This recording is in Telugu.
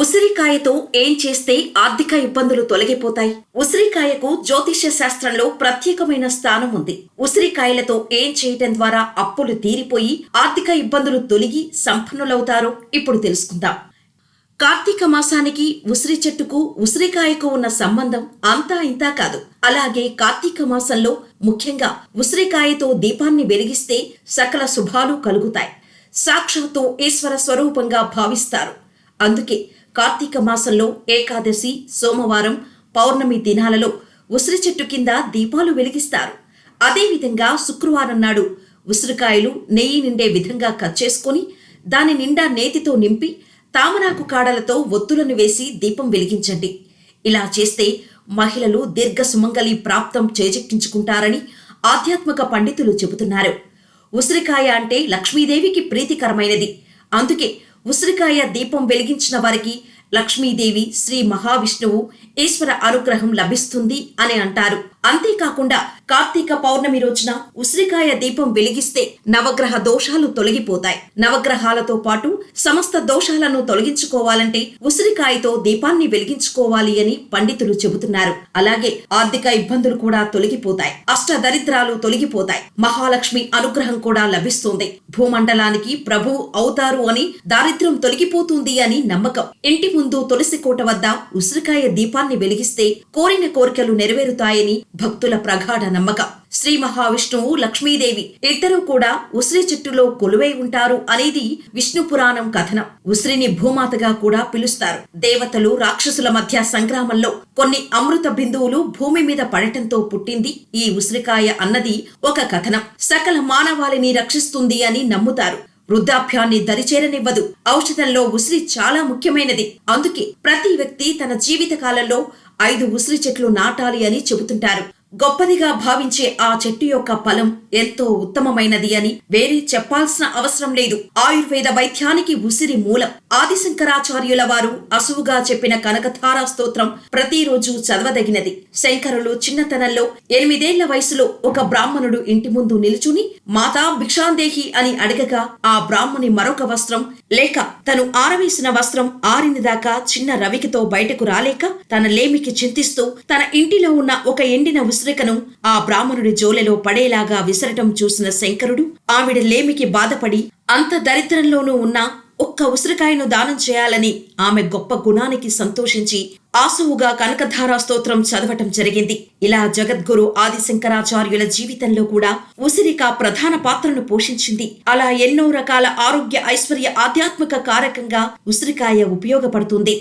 ఉసిరికాయతో ఏం చేస్తే ఆర్థిక ఇబ్బందులు తొలగిపోతాయి? ఉసిరికాయకు జ్యోతిష్య శాస్త్రంలో ప్రత్యేకమైన స్థానం ఉంది. ఉసిరికాయలతో ఏం చేయటం ద్వారా అప్పులు తీరిపోయి ఆర్థిక ఇబ్బందులు తొలగి సంపన్నులవుతారో ఇప్పుడు తెలుసుకుందాం. కార్తీక మాసానికి ఉసిరి చెట్టుకు ఉసిరికాయకు ఉన్న సంబంధం అంతా ఇంతా కాదు. అలాగే కార్తీక మాసంలో ముఖ్యంగా ఉసిరికాయతో దీపాన్ని వెలిగిస్తే సకల శుభాలు కలుగుతాయి. సాక్షాత్తు ఈశ్వర స్వరూపంగా భావిస్తారు. అందుకే కార్తీక మాసంలో ఏకాదశి సోమవారం పౌర్ణమి దినాలలో ఉసిరి చెట్టు కింద దీపాలు వెలిగిస్తారు. అదేవిధంగా శుక్రవారం నాడు ఉసిరికాయలు నెయ్యి నిండే విధంగా కట్ చేసుకొని దాని నిండా నేతితో నింపి తామరాకు కాడలతో ఒత్తులను వేసి దీపం వెలిగించండి. ఇలా చేస్తే మహిళలు దీర్ఘ సుమంగళి ప్రాప్తం చేజెక్కించుకుంటారని ఆధ్యాత్మిక పండితులు చెబుతున్నారు. ఉసిరికాయ అంటే లక్ష్మీదేవికి ప్రీతికరమైనది. అందుకే ఉసిరికాయ దీపం వెలిగించిన వారికి లక్ష్మీదేవి శ్రీ మహావిష్ణువు ఈశ్వర అనుగ్రహం లభిస్తుంది అని అంటారు. అంతేకాకుండా కార్తీక పౌర్ణమి రోజున ఉసిరికాయ దీపం వెలిగిస్తే నవగ్రహ దోషాలు తొలగిపోతాయి. నవగ్రహాలతో పాటు సమస్త దోషాలను తొలగించుకోవాలంటే ఉసిరికాయతో దీపాన్ని వెలిగించుకోవాలి అని పండితులు చెబుతున్నారు. అలాగే ఆర్థిక ఇబ్బందులు కూడా తొలగిపోతాయి. అష్ట దరిద్రాలు తొలగిపోతాయి. మహాలక్ష్మి అనుగ్రహం కూడా లభిస్తుంది. భూమండలానికి ప్రభు అవుతారు అని దారిద్ర్యం తొలగిపోతుంది అని నమ్మకం. ఇంటి ముందు తులసి కోట వద్ద ఉసిరికాయ దీపాన్ని వెలిగిస్తే కోరిన కోరికలు నెరవేరుతాయని భక్తుల ప్రగాఢ నమ్మకం. శ్రీ మహావిష్ణువు లక్ష్మీదేవి ఇద్దరూ కూడా ఉసిరి చెట్టులో కొలువై ఉంటారు అనేది విష్ణు పురాణం కథనం. ఉసిరిని భూమాతగా కూడా పిలుస్తారు. దేవతలు రాక్షసుల మధ్య సంగ్రామంలో కొన్ని అమృత బిందువులు భూమి మీద పడటంతో పుట్టింది ఈ ఉసిరికాయ అన్నది ఒక కథనం. సకల మానవాళిని రక్షిస్తుంది అని నమ్ముతారు. వృద్ధాప్యాన్ని దరిచేరనివ్వదు. ఔషధంలో ఉసిరి చాలా ముఖ్యమైనది. అందుకే ప్రతి వ్యక్తి తన జీవిత కాలంలో ఐదు ఉసిరి చెట్లు నాటాలి అని చెబుతుంటారు. గొప్పదిగా భావించే ఆ చెట్టు యొక్క ఫలం ఎంతో ఉత్తమమైనది అని వేరే చెప్పాల్సిన అవసరం లేదు. ఆయుర్వేద వైద్యానికి ఉసిరి మూలం. ఆదిశంకరాచార్యుల వారు అసువుగా చెప్పిన కనకధారా స్తోత్రం ప్రతిరోజు చదవదగినది. శంకరులు చిన్నతనంలో ఎనిమిదేళ్ళ వయసులో ఒక బ్రాహ్మణుడు ఇంటి ముందు నిలుచుని మాతా భిక్షాందేహి అని అడగగా ఆ బ్రాహ్మణి మరొక వస్త్రం లేక తను ఆరవేసిన వస్త్రం ఆరిన దాకా చిన్న రవికితో బయటకు రాలేక తన లేమికి చింతిస్తూ తన ఇంటిలో ఉన్న ఒక ఎండిన ఉసిరికను ఆ బ్రాహ్మణుడి జోలెలో పడేలాగా విసరటం చూసిన శంకరుడు ఆవిడ లేమికి బాధపడి అంత దరిద్రంలోనూ ఉన్న ఒక్క ఉసిరికాయను దానం చేయాలని ఆమె గొప్ప గుణానికి సంతోషించి ఆసువుగా కనకధారా స్తోత్రం చదవటం జరిగింది. ఇలా జగద్గురు ఆదిశంకరాచార్యుల జీవితంలో కూడా ఉసిరిక ప్రధాన పాత్రను పోషించింది. అలా ఎన్నో రకాల ఆరోగ్య ఐశ్వర్య ఆధ్యాత్మిక కారకంగా ఉసిరికాయ ఉపయోగపడుతుంది.